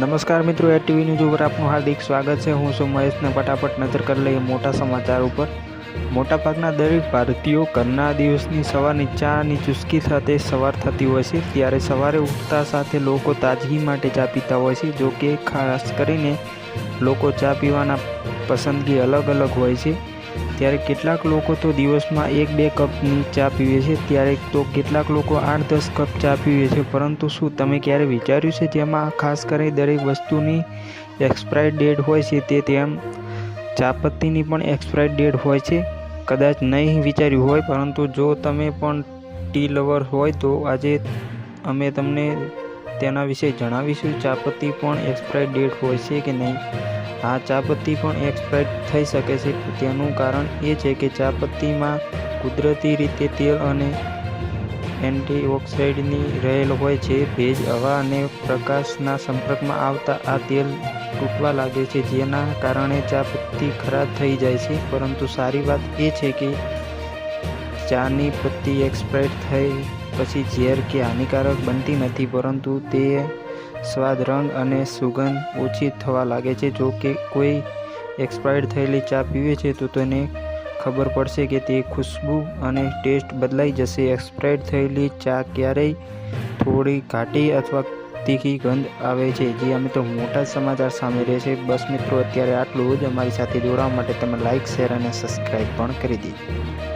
નમસ્કાર મિત્રો, એ TV news ઉપર આપનું હાર્દિક સ્વાગત છે. હું છું મહેશને ફટાફટ નજર કરી લઈએ મોટા સમાચાર ઉપર. મોટાભાગના દરેક ભારતીયો ઘરના દિવસની સવારની ચાની ચુસ્કી સાથે સવાર થતી હોય છે. ત્યારે સવારે ઉઠતા સાથે લોકો તાજગી માટે ચા પીતા હોય છે, જો કે ખાસ કરીને લોકો ચા પીવાના પસંદગી અલગ અલગ હોય છે. ત્યારે કેટલાક લોકો તો દિવસમાં એક બે કપની ચા પીવે છે, ત્યારે તો કેટલાક લોકો આઠ દસ કપ ચા પીવે છે. પરંતુ શું તમે ક્યારે વિચાર્યું છે જેમાં ખાસ કરી દરેક વસ્તુની એક્સપાયર ડેટ હોય છે તે તેમ ચાપત્તીની પણ એક્સપાયર ડેટ હોય છે? કદાચ નહીં વિચાર્યું હોય, પરંતુ જો તમે પણ ટી લવર હોય તો આજે અમે તમને તેના વિશે જણાવીશું, ચાપત્તી પણ એક્સપાયર ડેટ હોય છે કે નહીં. આ ચાપત્તી પણ એક્સપાયર થઈ શકે છે. તેનું કારણ એ છે કે ચાપત્તીમાં કુદરતી રીતે તેલ અને એન્ટીઓક્સાઇડની રહેલ હોય છે. ભેજ, હવા અને પ્રકાશના સંપર્કમાં આવતા આ તેલ તૂટવા લાગે છે, જેના કારણે ચાપત્તી ખરાબ થઈ જાય છે. પરંતુ સારી વાત એ છે કે ચાની પત્તી એક્સપાયર થઈ પછી ઝેર કે હાનિકારક બનતી નથી, પરંતુ તે સ્વાદ, રંગ અને સુગંધ ઓછી થવા લાગે છે. જો કે કોઈ એક્સપાયર્ડ થયેલી ચા પીવે છે, તો તેને ખબર પડશે કે તે ખુશ્બુ અને ટેસ્ટ બદલાઈ જશે. એક્સપાયર્ડ થયેલી ચા ક્યારેય થોડી ઘાટી અથવા તીખી ગંધ આવે છે, જે અમે તો મોટા સમાચાર સામે રહેશે બસ મિત્રો, અત્યારે આટલું જ. અમારી સાથે જોડાવા માટે તમે લાઇક શેર અને સબસ્ક્રાઈબ પણ કરી દીધી.